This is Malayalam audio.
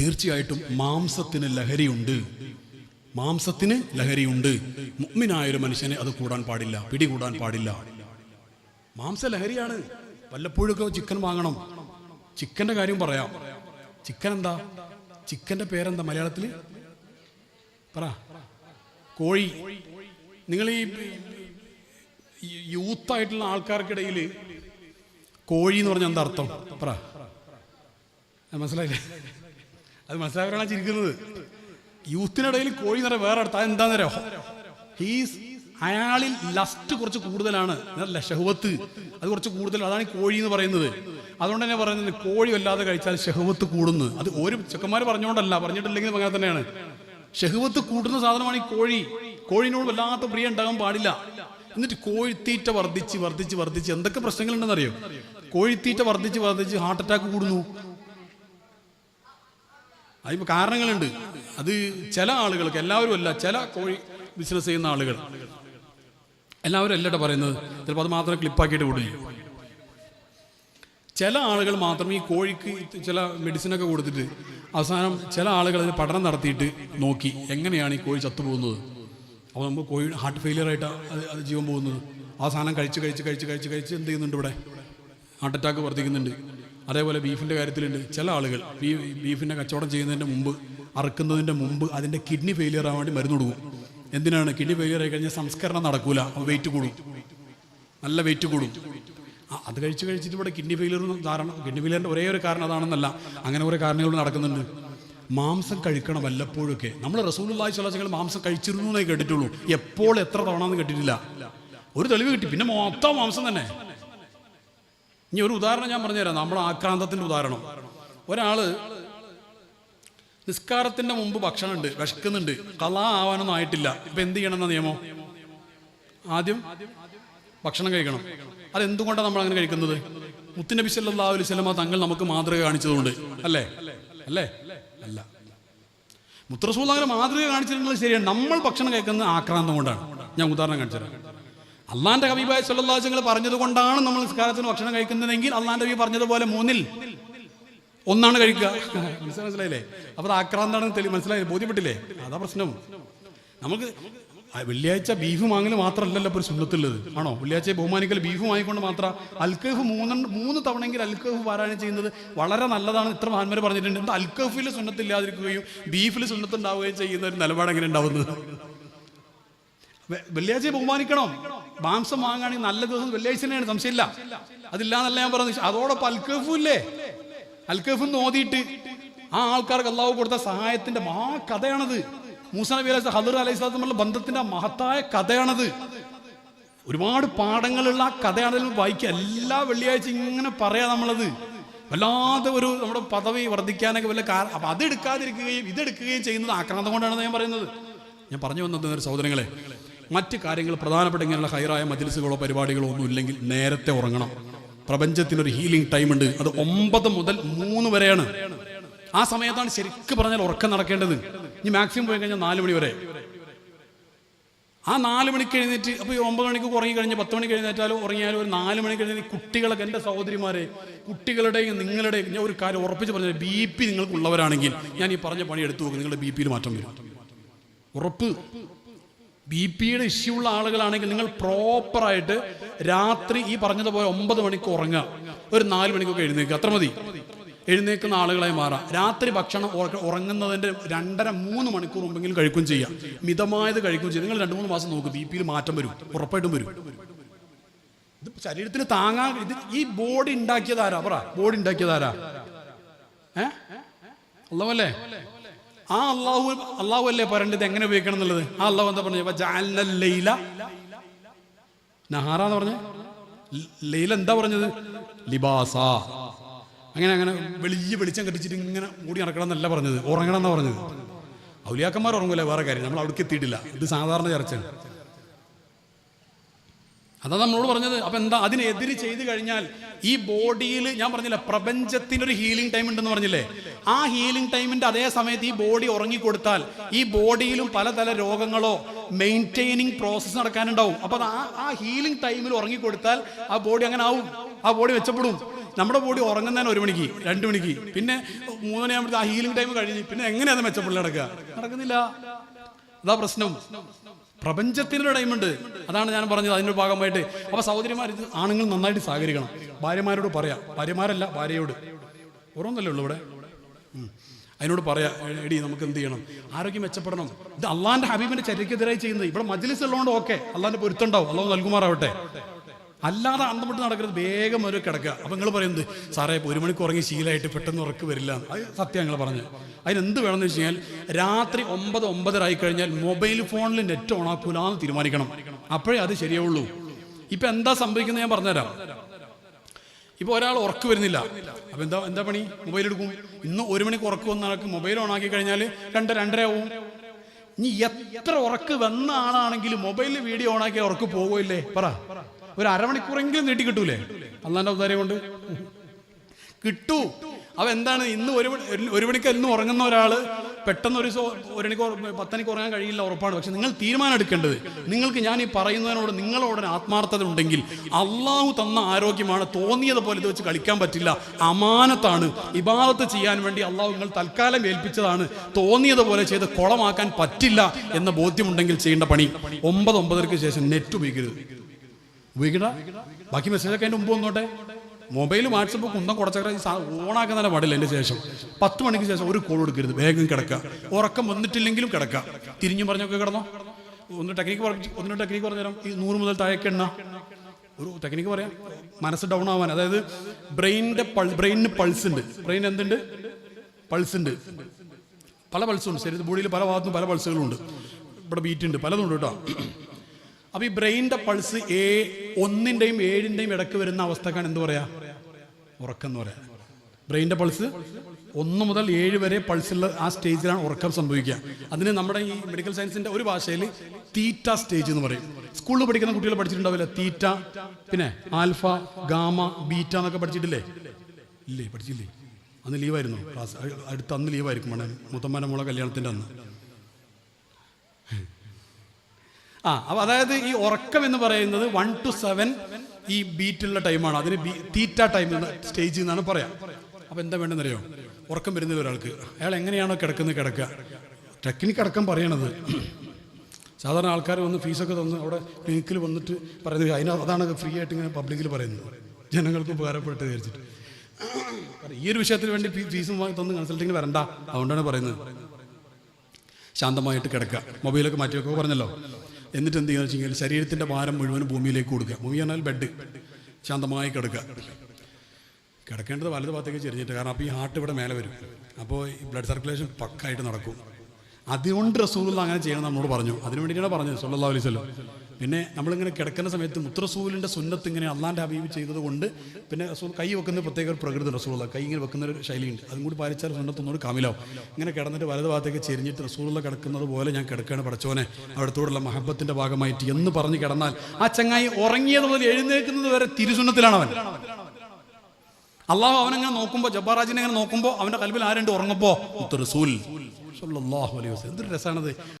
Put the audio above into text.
തീർച്ചയായിട്ടും മാംസത്തിന് ലഹരിയുണ്ട്. മാംസത്തിന് ലഹരിയുണ്ട്. മുഗ്മിനായൊരു മനുഷ്യനെ അത് കൂടാൻ പാടില്ല പിടികൂടാൻ പാടില്ല. മാംസ ലഹരിയാണ്. വല്ലപ്പോഴൊക്കെ ചിക്കൻ വാങ്ങണം. ചിക്കന്റെ കാര്യം പറയാം. ചിക്കൻ എന്താ? ചിക്കന്റെ പേരെന്താ മലയാളത്തിൽ? പറ. കോഴി. നിങ്ങൾ ഈ യൂത്തായിട്ടുള്ള ആൾക്കാർക്കിടയിൽ കോഴി എന്ന് പറഞ്ഞാൽ എന്താ അർത്ഥം? പറ. മനസ്സിലായില്ലേ? അത് മനസ്സിലാക്കാനാണ് ചിരിക്കുന്നത്. യൂത്തിനിടയിൽ കോഴി നിറ വേറെ വേറെ അർത്ഥം എന്താണെന്നറിയോ ഹീസ് അയാളിൽ ലസ്റ്റ് കുറച്ച് കൂടുതലാണ്. എന്നല്ല ഷഹുവത്ത്. അത് കുറച്ച് കൂടുതൽ. അതാണ് ഈ കോഴി എന്ന് പറയുന്നത്. അതുകൊണ്ട് തന്നെ പറയുന്നത് കോഴി വല്ലാതെ കഴിച്ചാൽ ഷഹുവത്ത് കൂടുന്നു. അത് ഒരു ചെക്കന്മാർ പറഞ്ഞുകൊണ്ടല്ല പറഞ്ഞിട്ടില്ലെങ്കിൽ അങ്ങനെ തന്നെയാണ്. ഷഹുവത്ത് കൂടുന്ന സാധനമാണ് ഈ കോഴി. കോഴിനോട് വല്ലാത്ത പ്രിയ ഉണ്ടാകാൻ പാടില്ല. എന്നിട്ട് കോഴിത്തീറ്റ വർദ്ധിച്ച് വർദ്ധിച്ച് വർദ്ധിച്ച്. എന്തൊക്കെ പ്രശ്നങ്ങളുണ്ടെന്ന് അറിയോ കോഴിത്തീറ്റ വർദ്ധിച്ച് വർദ്ധിച്ച് ഹാർട്ട് അറ്റാക്ക് കൂടുന്നു. അതിപ്പോ കാരണങ്ങളുണ്ട്. അത് ചില ആളുകൾക്ക് എല്ലാവരും അല്ല ചില കോഴി ബിസിനസ് ചെയ്യുന്ന ആളുകൾ. എല്ലാവരും അല്ലട്ടോ പറയുന്നത്. ചിലപ്പോൾ അത് മാത്രം ക്ലിപ്പാക്കിയിട്ട് വിടില്ല ചില ആളുകൾ മാത്രം ഈ കോഴിക്ക് ചില മെഡിസിനൊക്കെ കൊടുത്തിട്ട് അവസാനം ചില ആളുകൾ അതിന് പഠനം നടത്തിയിട്ട് നോക്കി എങ്ങനെയാണ് ഈ കോഴി ചത്തുപോകുന്നത്. അപ്പോൾ നമുക്ക് കോഴി ഹാർട്ട് ഫെയിലിയർ ആയിട്ടാണ് അത് ജീവൻ പോകുന്നത്. അവസാനം കഴിച്ച് കഴിച്ച് കഴിച്ച് കഴിച്ച് കഴിച്ച് എന്ത് ചെയ്യുന്നുണ്ട് ഇവിടെ? ഹാർട്ട് അറ്റാക്ക് വർദ്ധിക്കുന്നുണ്ട്. അതേപോലെ ബീഫിന്റെ കാര്യത്തിലുണ്ട്. ചില ആളുകൾ ബീ ബീഫിന്റെ കച്ചവടം ചെയ്യുന്നതിന്റെ മുമ്പ് അറുക്കുന്നതിന്റെ മുമ്പ് അതിന്റെ കിഡ്നി ഫെയിലിയർ ആവാൻ വേണ്ടി മരുന്ന് കൊടുക്കും. എന്തിനാണ്? കിഡ്നി ഫെയിലിയർ ആയി കഴിഞ്ഞാൽ സംസ്കരണം നടക്കൂല. വെയിറ്റ് കൂടും. നല്ല വെയിറ്റ് കൂടും. അത് കഴിച്ച് കഴിച്ചിട്ട് ഇവിടെ കിഡ്നി ഫെയിലിയർ ധാരണ കിഡ്നി ഫെയിലിയറിന്റെ ഒരേ ഒരു കാരണം അതാണെന്നല്ല. അങ്ങനെ കുറേ കാരണങ്ങൾ നടക്കുന്നുണ്ട്. മാംസം കഴിക്കണം വല്ലപ്പോഴൊക്കെ. നമ്മൾ റസൂലുള്ളാഹി സ്വലാസങ്ങൾ മാംസം കഴിച്ചിരുന്നു എന്നേ കേട്ടിട്ടുള്ളൂ. എപ്പോൾ എത്ര തവണ എന്ന് കേട്ടിട്ടില്ല. ഒരു തെളിവ് കിട്ടി. പിന്നെ മൊത്തം മാംസം തന്നെ. ഇനി ഒരു ഉദാഹരണം ഞാൻ പറഞ്ഞുതരാം. നമ്മുടെ ആക്രാന്തത്തിന്റെ ഉദാഹരണം. ഒരാൾ നിസ്കാരത്തിന്റെ മുമ്പ് ഭക്ഷണമുണ്ട് വിശക്കുന്നുണ്ട്. കലാ ആവാനൊന്നും ആയിട്ടില്ല. ഇപ്പൊ എന്ത് ചെയ്യണം എന്ന നിയമം? ആദ്യം ഭക്ഷണം കഴിക്കണം. അതെന്തുകൊണ്ടാണ് നമ്മൾ അങ്ങനെ കഴിക്കുന്നത്? മുത്തുനബി സല്ലല്ലാഹു അലൈഹി വസല്ലമ തങ്ങൾ നമുക്ക് മാതൃക കാണിച്ചതുകൊണ്ട്. അല്ലേ? അല്ലേ? അല്ല. മുത്തറസൂൽ അങ്ങനെ മാതൃക കാണിച്ചിട്ടുള്ളത് ശരിയാണ്. നമ്മൾ ഭക്ഷണം കഴിക്കുന്നത് ആക്രാന്തം കൊണ്ടാണ്. ഞാൻ ഉദാഹരണം കാണിച്ചുതരാം. അള്ളാന്റെ ഹബീബായ പറഞ്ഞത് കൊണ്ടാണ് നമ്മൾ നിസ്കാരത്തിന് ഭക്ഷണം കഴിക്കുന്നതെങ്കിൽ അള്ളാന്റെ ഹബീബ് പറഞ്ഞതുപോലെ മൂന്നിൽ ഒന്നാണ് കഴിക്കുക. മനസ്സിലായി മനസ്സിലായില്ലേ? അപ്പൊ അത് ആക്രാന്താണെന്ന് തെളി മനസ്സിലായില്ലേ? ബോധ്യപ്പെട്ടില്ലേ? അതാ പ്രശ്നം. നമുക്ക് വെള്ളിയാഴ്ച ബീഫ് വാങ്ങൽ മാത്രമല്ലല്ലോ ഒരു സുന്നത്തുള്ളത്. ആണോ? വെള്ളിയാഴ്ച ബഹുമാനിക്കൽ ബീഫ് വാങ്ങിക്കൊണ്ട് മാത്രം അൽക്കഫ് മൂന്ന് മൂന്ന് തവണയെങ്കിൽ അൽക്കഫ് പാരായണം ചെയ്യുന്നത് വളരെ നല്ലതാണ്. ഇത്ര മഹാന്മാർ പറഞ്ഞിട്ടുണ്ട്. എന്താ അൽക്കഫിൽ സുന്നത്തില്ലാതിരിക്കുകയും ബീഫിൽ സുന്നത്തുണ്ടാവുകയും ചെയ്യുന്ന ഒരു നിലപാട് എങ്ങനെ ഉണ്ടാവുന്നത് വെള്ളിയാഴ്ച ബഹുമാനിക്കണം. മാംസം വാങ്ങുകയാണെങ്കിൽ നല്ല ദിവസം വെള്ളിയാഴ്ച തന്നെയാണ് സംശയമില്ല. അതില്ലാന്നല്ല ഞാൻ പറഞ്ഞു അതോടൊപ്പം അൽക്കഫും ഇല്ലേ അൽക്കഫും ഓതിയിട്ട് ആ ആൾക്കാർക്ക് അള്ളാഹു കൊടുത്ത സഹായത്തിന്റെ മഹാ കഥയാണത് മൂസ നബി അലൈഹി ഹദർ അലൈഹി സ്വലാത്തുമുള്ള ബന്ധത്തിന്റെ മഹത്തായ കഥയാണത്. ഒരുപാട് പാഠങ്ങളുള്ള ആ കഥയാണെങ്കിലും വായിക്കുക. എല്ലാ വെള്ളിയാഴ്ച ഇങ്ങനെ പറയാ നമ്മളത്. വല്ലാതെ ഒരു നമ്മുടെ പദവി വർദ്ധിക്കാനൊക്കെ വല്ല കാരണം അപ്പൊ അത് എടുക്കാതിരിക്കുകയും ഇതെടുക്കുകയും ചെയ്യുന്നത് ആക്രാന്തം കൊണ്ടാണെന്ന് ഞാൻ പറയുന്നത്. ഞാൻ പറഞ്ഞു വന്നത് സഹോദരങ്ങളെ മറ്റ് കാര്യങ്ങൾ പ്രധാനപ്പെട്ട ഇങ്ങനെയുള്ള ഹൈറായ മജിലിസുകളോ പരിപാടികളോ ഒന്നും ഇല്ലെങ്കിൽ നേരത്തെ ഉറങ്ങണം. പ്രപഞ്ചത്തിനൊരു ഹീലിംഗ് ടൈം ഉണ്ട്. അത് ഒമ്പത് മുതൽ മൂന്ന് വരെയാണ്. ആ സമയത്താണ് ശരിക്കും പറഞ്ഞാൽ ഉറക്കം നടക്കേണ്ടത്. ഇനി മാക്സിമം പോയി കഴിഞ്ഞാൽ നാല് മണി വരെ. ആ നാല് മണിക്ക് എഴുന്നേറ്റ് അപ്പോൾ ഈ ഒമ്പത് മണിക്ക് ഉറങ്ങി കഴിഞ്ഞ് പത്ത് മണിക്ക് എഴുന്നേറ്റാലും ഉറങ്ങിയാലും ഒരു നാല് മണിക്ക് എഴുന്നേറ്റ് കുട്ടികളൊക്കെ എന്റെ സഹോദരിമാരെ കുട്ടികളുടെയും നിങ്ങളുടെയും ഞാൻ ഒരു കാര്യം ഉറപ്പിച്ച് പറഞ്ഞു ബി പി നിങ്ങൾക്കുള്ളവരാണെങ്കിൽ ഞാൻ ഈ പറഞ്ഞ പണി എടുത്തു നോക്കും. നിങ്ങളുടെ ബി പിയിൽ മാറ്റം വരും. ഉറപ്പ്. ബി പിയുടെ ഇഷ്യൂ ഉള്ള ആളുകളാണെങ്കിൽ നിങ്ങൾ പ്രോപ്പറായിട്ട് രാത്രി ഈ പറഞ്ഞതുപോലെ ഒമ്പത് മണിക്ക് ഉറങ്ങുക. ഒരു നാല് മണിക്കൊക്കെ എഴുന്നേൽക്കുക. അത്ര മതി. എഴുന്നേക്കുന്ന ആളുകളായി മാറാം. രാത്രി ഭക്ഷണം ഉറങ്ങുന്നതിന്റെ രണ്ടര മൂന്ന് മണിക്കൂർ മുമ്പെങ്കിലും കഴിക്കും ചെയ്യാം. മിതമായത് കഴിക്കും ചെയ്യാം. നിങ്ങൾ രണ്ട് മൂന്ന് മാസം നോക്കും ബി പിയിൽ മാറ്റം വരും. ഉറപ്പായിട്ടും വരും. ഇത് ശരീരത്തിന് താങ്ങാൻ ഇത് ഈ ബോഡി ഉണ്ടാക്കിയതാരാ? പറ. ബോഡി ഉണ്ടാക്കിയതാരാ? ഏ? അള്ളാഹല്ലേ ആ അള്ളാഹു അള്ളാഹു അല്ലേ പറയേണ്ടത് എങ്ങനെ ഉപയോഗിക്കണം എന്നുള്ളത്? ആ അള്ളാഹു എന്താ പറഞ്ഞത്? ലൈല. നഹാറ എന്ന് പറഞ്ഞ? ലൈല എന്താ പറഞ്ഞത്? ലിബാസ. അങ്ങനെ അങ്ങനെ വെളിയ വെളിച്ചം കെട്ടിച്ചിട്ട് ഇങ്ങനെ മൂടി നടക്കണം എന്നല്ല പറഞ്ഞത്. ഉറങ്ങണം എന്നാ പറഞ്ഞത്. ഔലിയാക്കന്മാർ ഉറങ്ങൂല വേറെ കാര്യം. നമ്മൾ അവിടേക്ക് എത്തിയിട്ടില്ല. ഇത് സാധാരണ ചർച്ചയാണ്. അതാ നമ്മളോട് പറഞ്ഞത്. അപ്പൊ എന്താ അതിനെതിര് ചെയ്തു കഴിഞ്ഞാൽ ഈ ബോഡിയിൽ ഞാൻ പറഞ്ഞില്ലേ പ്രപഞ്ചത്തിന് ഒരു ഹീലിംഗ് ടൈം ഉണ്ടെന്ന് പറഞ്ഞില്ലേ? ആ ഹീലിംഗ് ടൈമിന്റെ അതേ സമയത്ത് ഈ ബോഡി ഉറങ്ങിക്കൊടുത്താൽ ഈ ബോഡിയിലും പലതല രോഗങ്ങളോ മെയിന്റെയിനിങ് പ്രോസസ് നടക്കാനുണ്ടാവും. അപ്പൊ അത് ആ ആ ഹീലിംഗ് ടൈമിൽ ഉറങ്ങിക്കൊടുത്താൽ ആ ബോഡി അങ്ങനെ ആവും. ആ ബോഡി മെച്ചപ്പെടും. നമ്മുടെ ബോഡി ഉറങ്ങുന്നതിന് ഒരു മണിക്ക് രണ്ട് മണിക്ക്. പിന്നെ മൂന്നണിയാകുമ്പോഴത്തെ ആ ഹീലിംഗ് ടൈം കഴിഞ്ഞ്. പിന്നെ എങ്ങനെയാണ് മെച്ചപ്പെടൽ നടക്കുക? നടക്കുന്നില്ല. അതാ പ്രശ്നം. പ്രപഞ്ചത്തിനൊരു ടൈമുണ്ട് അതാണ് ഞാൻ പറഞ്ഞത്. അതിന്റെ ഭാഗമായിട്ട്. അപ്പൊ സഹോദരിമാർ ആണുങ്ങൾ നന്നായിട്ട് സഹകരിക്കണം. ഭാര്യമാരോട് പറയാം. ഭാര്യമാരല്ല ഭാര്യയോട്. ഓരോന്നല്ലേ ഉള്ളൂ ഇവിടെ? അതിനോട് പറയാ എടി നമുക്ക് എന്ത് ചെയ്യണം? ആരോഗ്യം മെച്ചപ്പെടണം. ഇത് അള്ളാന്റെ ഹബീബിന്റെ ചരിക്കെതിരായി ചെയ്യുന്നത്. ഇവിടെ മജ്ലിസ് ഉള്ളതുകൊണ്ട് ഓക്കെ അള്ളാന്റെ പൊരുത്തുണ്ടാവും അള്ളാഹ് നൽകുമാറാവട്ടെ. അല്ലാതെ അന്തം വിട്ട് നടക്കരുത്. വേഗം ഒരു കിടക്കുക. അപ്പം നിങ്ങൾ പറയുന്നത് സാറേ ഒരു മണിക്ക് ഉറങ്ങി ശീലമായിട്ട് പെട്ടെന്ന് ഉറക്ക് വരില്ല. അത് സത്യം നിങ്ങൾ പറഞ്ഞു അതിനെന്ത് വേണമെന്ന് വെച്ച് കഴിഞ്ഞാൽ രാത്രി ഒമ്പത് ഒമ്പതര ആയി കഴിഞ്ഞാൽ മൊബൈൽ ഫോണിൽ നെറ്റ് ഓൺ ആക്കൂലെന്ന് തീരുമാനിക്കണം. അപ്പോഴേ അത് ശരിയാവുള്ളൂ. ഇപ്പം എന്താ സംഭവിക്കുന്നത് ഞാൻ പറഞ്ഞുതരാം. ഇപ്പോൾ ഒരാൾ ഉറക്ക് വരുന്നില്ല. അപ്പം എന്താ എന്താ പണി? മൊബൈൽ എടുക്കും. ഇന്ന് ഒരു മണിക്ക് ഉറക്ക് വന്ന മൊബൈൽ ഓൺ ആക്കി കഴിഞ്ഞാൽ രണ്ട് രണ്ടര ആവും. ഇനി എത്ര ഉറക്ക് വന്ന ആളാണെങ്കിലും മൊബൈലിൽ വീഡിയോ ഓൺ ആക്കിയാൽ ഉറക്ക് പോകുമല്ലേ പറ. ഒരു അരമണിക്കൂറെങ്കിലും നീട്ടി കിട്ടൂലേ അള്ളാന്റെ അവതാരം കൊണ്ട്? കിട്ടൂ. അവ എന്താണ് ഇന്ന് ഒരു ഒരു മണിക്ക് ഇന്ന് ഉറങ്ങുന്ന ഒരാൾ പെട്ടെന്ന് ഒരു ഒരു മണിക്ക് പത്തനിക്ക് ഉറങ്ങാൻ കഴിയില്ല ഉറപ്പാണ്. പക്ഷെ നിങ്ങൾ തീരുമാനം എടുക്കേണ്ടത് നിങ്ങൾക്ക് ഞാൻ ഈ പറയുന്നതിനോട് നിങ്ങളോട് ആത്മാർത്ഥത ഉണ്ടെങ്കിൽ അള്ളാഹു തന്ന ആരോഗ്യമാണ് തോന്നിയത് പോലെ ഇത് വെച്ച് കളിക്കാൻ പറ്റില്ല. അമാനത്താണ്. ഇബാദത്ത് ചെയ്യാൻ വേണ്ടി അള്ളാഹു നിങ്ങൾ തൽക്കാലം ഏൽപ്പിച്ചതാണ്. തോന്നിയത് പോലെ ചെയ്ത് കുളമാക്കാൻ പറ്റില്ല എന്ന ബോധ്യമുണ്ടെങ്കിൽ ചെയ്യേണ്ട പണി. ഒമ്പത് ഒമ്പതരക്ക് ശേഷം നെറ്റ് ഉപയോഗിക്കരുത്. ഉപയോഗിക്കണ്ട. ബാക്കി മെസ്സേജൊക്കെ അതിന്റെ മുമ്പ് വന്നോട്ടെ. മൊബൈൽ വാട്സപ്പ് കുന്തം കുറച്ചൊക്കെ ഓണാക്കാൻ തന്നെ പാടില്ല എന്റെ ശേഷം. പത്ത് മണിക്ക് ശേഷം ഒരു കോൾ എടുക്കരുത്. വേഗം കിടക്കുക ഉറക്കം വന്നിട്ടില്ലെങ്കിലും കിടക്കുക തിരിഞ്ഞു പറഞ്ഞൊക്കെ കിടന്നോ? ഒന്ന് ടെക്നിക്ക് പറഞ്ഞു ഒന്ന് ടെക്നിക്ക് പറഞ്ഞുതരാം. ഈ നൂറ് മുതൽ താഴേക്ക് എണ്ണ. ഒരു ടെക്നിക്ക് പറയാം. മനസ്സ് ഡൗൺ ആവാൻ. അതായത് ബ്രെയിനിന്റെ പൾ ബ്രെയിനിന് പൾസ് ഉണ്ട്. ബ്രെയിൻ എന്തുണ്ട്? പൾസ് ഉണ്ട്. പല പൾസുണ്ട് ശരീരത്തിൽ ബോഡിയിൽ പല ഭാഗത്തും പല പൾസുകളുണ്ട് ഇവിടെ ബീറ്റ് ഉണ്ട്. പലതുണ്ട് കേട്ടോ. അപ്പൊ ഈ ബ്രെയിനിന്റെ പൾസ് ഏ ഒന്നിന്റെയും ഏഴിന്റെയും ഇടയ്ക്ക് വരുന്ന അവസ്ഥക്കാണ് എന്ത് പറയാ? ഉറക്കം എന്ന് പറയാ. ബ്രെയിനിന്റെ പൾസ് ഒന്ന് മുതൽ ഏഴ് വരെ പൾസുള്ള ആ സ്റ്റേജിലാണ് ഉറക്കം സംഭവിക്കുക. അതിന് നമ്മുടെ ഈ മെഡിക്കൽ സയൻസിന്റെ ഒരു ഭാഷയിൽ തീറ്റ സ്റ്റേജ് എന്ന് പറയും. സ്കൂളിൽ പഠിക്കുന്ന കുട്ടികൾ പഠിച്ചിട്ടുണ്ടാവില്ല തീറ്റ പിന്നെ ആൽഫ ഗാമ ബീറ്റ എന്നൊക്കെ പഠിച്ചിട്ടില്ലേ? ഇല്ലേ പഠിച്ചില്ലേ? അന്ന് ലീവായിരുന്നു ക്ലാസ്. അടുത്ത അന്ന് ലീവായിരിക്കും വേണേ. മുത്തമ്മന്റെ മോളെ അന്ന്. ആ അപ്പൊ അതായത് ഈ ഉറക്കം എന്ന് പറയുന്നത് വൺ ടു സെവൻ ഈ ബീറ്റുള്ള ടൈമാണ് അതിന് തീറ്റ ടൈം സ്റ്റേജ് എന്നാണ് പറയാം. അപ്പൊ എന്താ വേണ്ടെന്നറിയോ ഉറക്കം വരുന്നില്ല ഒരാൾക്ക്. അയാൾ എങ്ങനെയാണോ കിടക്കുന്നത് കിടക്കുക. ടെക്നിക്ക് അടക്കം പറയണത്. സാധാരണ ആൾക്കാർ വന്ന് ഫീസൊക്കെ തന്ന് അവിടെ ക്ലിനിക്കിൽ വന്നിട്ട് പറയുന്നത് അതിന് അതാണ് ഫ്രീ ആയിട്ട് ഇങ്ങനെ പബ്ലിക്കിൽ പറയുന്നത്. ജനങ്ങൾക്ക് ഉപകാരപ്പെട്ട് വിചാരിച്ചിട്ട്. ഈ ഒരു വിഷയത്തിന് വേണ്ടി ഫീസും വാങ്ങി തന്ന് കൺസൾട്ടിങ്ങിന് വരണ്ട. അതുകൊണ്ടാണ് പറയുന്നത്. ശാന്തമായിട്ട് കിടക്കുക. മൊബൈലൊക്കെ മാറ്റി വെക്കുക പറഞ്ഞല്ലോ? എന്നിട്ട് എന്ത് ചെയ്യുക വെച്ച് ശരീരത്തിന്റെ ഭാരം മുഴുവൻ ഭൂമിയിലേക്ക് കൊടുക്കുക. ഭൂമി പറഞ്ഞാൽ ബെഡ് ശാന്തമായി കിടക്കുക. കിടക്കേണ്ടത് വലത് ഭാഗത്തേക്ക് ചെരിഞ്ഞിട്ട് കാരണം അപ്പോൾ ഈ ഹാർട്ട് ഇവിടെ മേലെ വരും. അപ്പോൾ ഈ ബ്ലഡ് സർക്കുലേഷൻ പക്കായിട്ട് നടക്കും. അതുകൊണ്ട് റസൂലുള്ള അങ്ങനെ ചെയ്യണം നമ്മളോട് പറഞ്ഞു. അതിനു വേണ്ടിയിട്ടാണ് പറഞ്ഞത് അലൈഹി വസല്ലം. പിന്നെ നമ്മളിങ്ങനെ കിടക്കുന്ന സമയത്ത് മുത്തറസൂലിന്റെ സുന്നത്ത് ഇങ്ങനെ അള്ളാന്റെ ഹബീബ് ചെയ്തത് കൊണ്ട് പിന്നെ റസൂൽ കൈ വെക്കുന്ന പ്രത്യേക ഒരു പ്രകൃതി റസൂള്ള കൈ ഇങ്ങനെ വെക്കുന്ന ഒരു ശൈലിയുണ്ട്. അതും കൂടി പാലിച്ചാൽ സുന്നത്തൊന്നുകൂടി കാമിലാവും. ഇങ്ങനെ കിടന്നിട്ട് വലത് ഭാഗത്തേക്ക് ചെരിഞ്ഞിട്ട് റസൂലുള്ള കിടക്കുന്നത് പോലെ ഞാൻ കിടക്കുകയാണ് പഠിച്ചോനെ അവിടത്തോടുള്ള മഹബത്തിന്റെ ഭാഗമായിട്ട് എന്ന് പറഞ്ഞ് കിടന്നാൽ ആ ചങ്ങായി ഉറങ്ങിയത് മുതൽ എഴുന്നേൽക്കുന്നത് വരെ തിരുസുന്നത്തിലാണ് അവൻ അള്ളാഹു അവനങ്ങനെ നോക്കുമ്പോൾ ജബ്ബാറാജിനെ അങ്ങനെ നോക്കുമ്പോൾ അവന്റെ കൽവിൽ ആരുണ്ട് ഉറങ്ങുമ്പോൾ റസൂൽ സല്ലല്ലാഹു അലൈഹി വസല്ലം. എന്തൊരു രസമാണത്